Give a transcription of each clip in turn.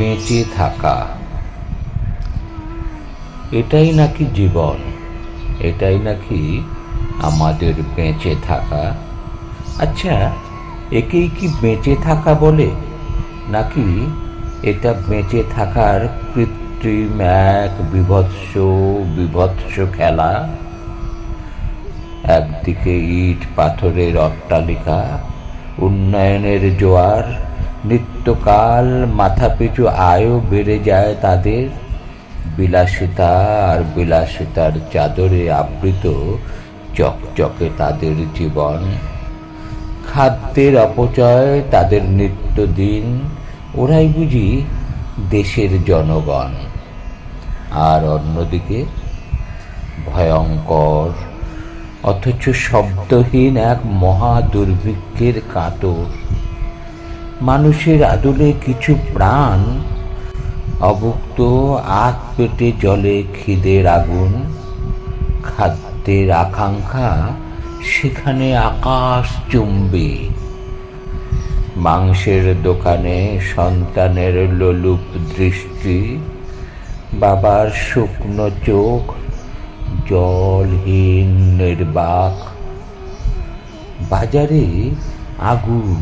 বেঁচে থাকা। এটাই নাকি জীবন? এটাই নাকি আমাদের বেঁচে থাকা? আচ্ছা একেই কি বেঁচে থাকা বলে? নাকি এটা বেঁচে থাকার কৃত্রিম এক বিভৎস বিভৎস খেলা? একদিকে ইট, পাথরের অট্টালিকা, উন্নয়নের জোয়ার নিত্যকাল মাথাপিছু আয়ও বেড়ে যায় তাদের। বিলাসিতা আর বিলাসিতার চাদরে আবৃত চকচকে তাদের জীবন। খাদ্যের অপচয় তাদের নিত্যদিন, ওরাই বুঝি দেশের জনগণ। আর অন্যদিকে ভয়ঙ্কর, অথচ শব্দহীন এক মহা দুর্ভিক্ষের কাতর। মানুষের আদলে কিছু প্রাণ অভুক্ত আগ পেটে জলে খিদের আগুন, খাদ্যের আকাঙ্ক্ষা সেখানে আকাশ চুম্বে। মাংসের দোকানে সন্তানের লোলুপ দৃষ্টি, বাবার শুকনো চোখ জলহীন নির্বাক। বাজারে আগুন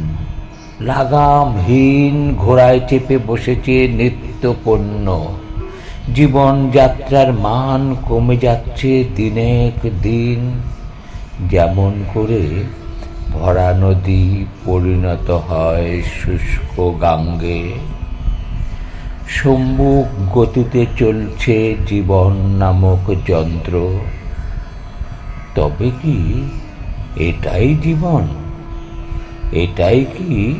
লাগামহীন ঘোড়ায় চেপে বসেছে নিত্য পণ্য জীবনযাত্রার মান কমে যাচ্ছে দিনেক দিন। যেমন করে ভরা নদী পরিণত হয় শুষ্ক গাঙ্গে। সম্মুখ গতিতে চলছে জীবন নামক যন্ত্র। তবে কি এটাই জীবন? এটাই কি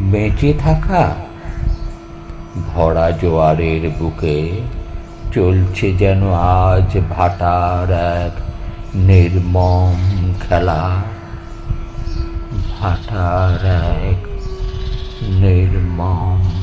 বেঁচে থাকা? ভরা জোয়ারের বুকে চলছে যেন আজ ভাটার এক নির্মম খেলা। ভাটার এক নির্মম